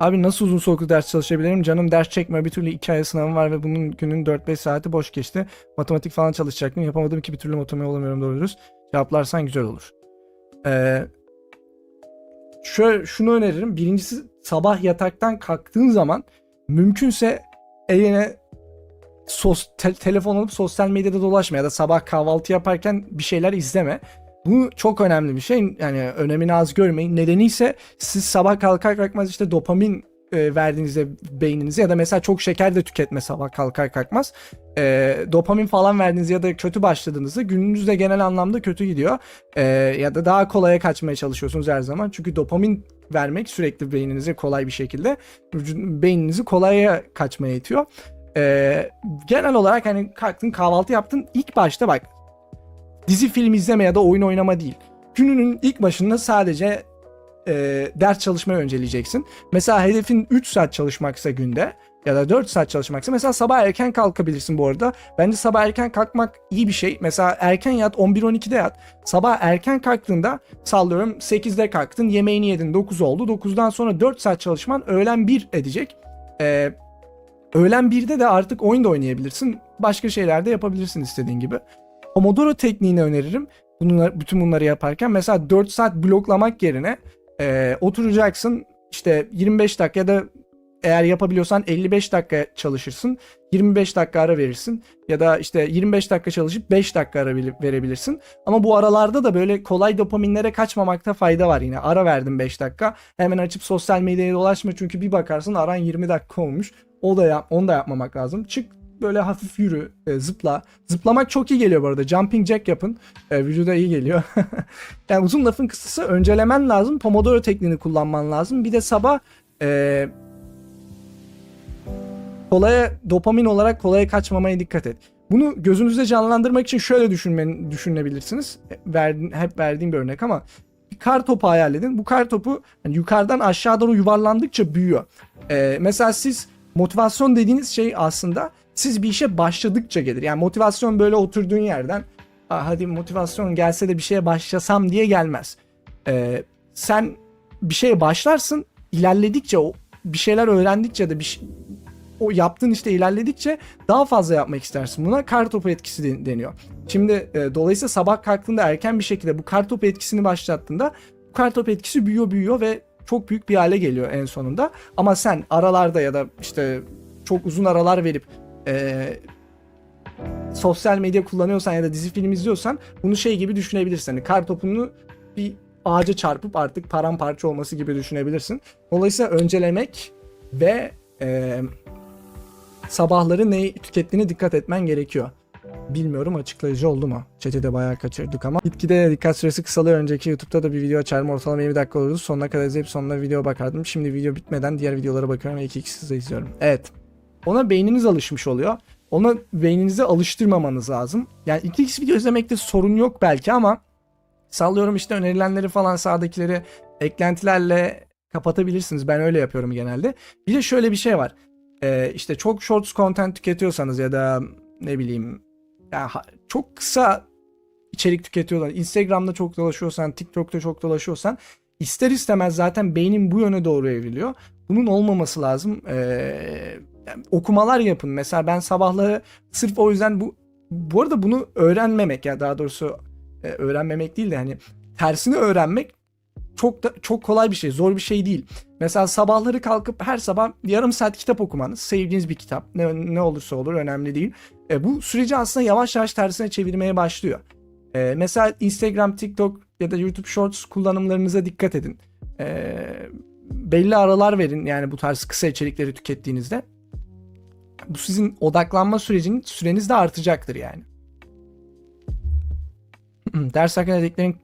Abi nasıl uzun soluklu ders çalışabilirim? Canım ders çekmiyor. Bir türlü 2 ay sınavım var ve bunun günün 4-5 saati boş geçti. Matematik falan çalışacaktım. Yapamadım ki bir türlü motive olamıyorum doğru dürüst. Cevaplarsan güzel olur. Ee, şöyle, şunu öneririm. Birincisi sabah yataktan kalktığın zaman mümkünse eline sos, te- telefon alıp sosyal medyada dolaşma ya da sabah kahvaltı yaparken bir şeyler izleme. Bu çok önemli bir şey. Yani önemini az görmeyin. Nedeni ise siz sabah kalkar kalkmaz işte dopamin e, verdiğinizde beyninize ya da mesela çok şeker de tüketme sabah kalkar kalkmaz. E, dopamin falan verdiğinizde ya da kötü başladığınızda gününüz de genel anlamda kötü gidiyor. E, ya da daha kolaya kaçmaya çalışıyorsunuz her zaman. Çünkü dopamin vermek sürekli beyninize kolay bir şekilde beyninizi kolaya kaçmaya itiyor. E, genel olarak hani kalktın kahvaltı yaptın ilk başta bak dizi film izleme ya da oyun oynama değil. Gününün ilk başında sadece e, ders çalışmayı önceleyeceksin. Mesela hedefin 3 saat çalışmaksa günde ya da 4 saat çalışmaksa mesela sabah erken kalkabilirsin bu arada. Bence sabah erken kalkmak iyi bir şey. Mesela erken yat 11-12'de yat. Sabah erken kalktığında sallıyorum 8'de kalktın yemeğini yedin 9 oldu. 9'dan sonra 4 saat çalışman öğlen 1 edecek. Ee, öğlen 1'de de artık oyun da oynayabilirsin. Başka şeyler de yapabilirsin istediğin gibi. Pomodoro tekniğini öneririm. Bunlar, bütün bunları yaparken mesela 4 saat bloklamak yerine e, oturacaksın işte 25 dakika ya da eğer yapabiliyorsan 55 dakika çalışırsın. 25 dakika ara verirsin. Ya da işte 25 dakika çalışıp 5 dakika ara bili- verebilirsin. Ama bu aralarda da böyle kolay dopaminlere kaçmamakta fayda var yine. Ara verdim 5 dakika. Hemen açıp sosyal medyaya dolaşma çünkü bir bakarsın aran 20 dakika olmuş. O da yap, onu da yapmamak lazım. Çık böyle hafif yürü, e, zıpla. Zıplamak çok iyi geliyor bu arada. Jumping jack yapın. E, vücuda iyi geliyor. yani uzun lafın kısası öncelemen lazım. Pomodoro tekniğini kullanman lazım. Bir de sabah e, kolaya dopamin olarak kolaya kaçmamaya dikkat et. Bunu gözünüzde canlandırmak için şöyle düşünmen, düşünebilirsiniz. E, Verdiğin, hep verdiğim bir örnek ama bir kar topu hayal edin. Bu kar topu hani yukarıdan aşağı doğru yuvarlandıkça büyüyor. E, mesela siz motivasyon dediğiniz şey aslında siz bir işe başladıkça gelir. Yani motivasyon böyle oturduğun yerden "Aa, hadi motivasyon gelse de bir şeye başlasam diye gelmez. Ee, sen bir şeye başlarsın ilerledikçe o bir şeyler öğrendikçe de bir o yaptığın işte ilerledikçe daha fazla yapmak istersin. Buna kar topu etkisi de- deniyor. Şimdi e, dolayısıyla sabah kalktığında erken bir şekilde bu kar topu etkisini başlattığında bu kar topu etkisi büyüyor büyüyor ve çok büyük bir hale geliyor en sonunda. Ama sen aralarda ya da işte çok uzun aralar verip e, sosyal medya kullanıyorsan ya da dizi film izliyorsan bunu şey gibi düşünebilirsin. Hani kar topunu bir ağaca çarpıp artık paramparça olması gibi düşünebilirsin. Dolayısıyla öncelemek ve e, sabahları neyi tükettiğine dikkat etmen gerekiyor. Bilmiyorum açıklayıcı oldu mu? Chat'e bayağı kaçırdık ama. Gitgide dikkat süresi kısalıyor. Önceki YouTube'da da bir video açarım. Ortalama 20 dakika olurdu. Sonuna kadar izleyip sonuna video bakardım. Şimdi video bitmeden diğer videolara bakıyorum ve iki ikisi de izliyorum. Evet. Ona beyniniz alışmış oluyor. Ona beyninizi alıştırmamanız lazım. Yani 2x video izlemekte sorun yok belki ama sallıyorum işte önerilenleri falan sağdakileri eklentilerle kapatabilirsiniz. Ben öyle yapıyorum genelde. Bir de şöyle bir şey var. Ee, işte çok shorts content tüketiyorsanız ya da ne bileyim ya ha- çok kısa içerik tüketiyorsan, Instagram'da çok dolaşıyorsan, TikTok'ta çok dolaşıyorsan ister istemez zaten beynin bu yöne doğru evriliyor. Bunun olmaması lazım. Ee, yani okumalar yapın. Mesela ben sabahları sırf o yüzden bu bu arada bunu öğrenmemek ya daha doğrusu e, öğrenmemek değil de hani tersini öğrenmek çok da çok kolay bir şey, zor bir şey değil. Mesela sabahları kalkıp her sabah yarım saat kitap okumanız, sevdiğiniz bir kitap, ne, ne olursa olur önemli değil. E, bu süreci aslında yavaş yavaş tersine çevirmeye başlıyor. E, mesela Instagram, TikTok ya da YouTube Shorts kullanımlarınıza dikkat edin. E, belli aralar verin yani bu tarz kısa içerikleri tükettiğinizde. Bu sizin odaklanma sürecinin süreniz de artacaktır yani. Ders hakkında dediklerin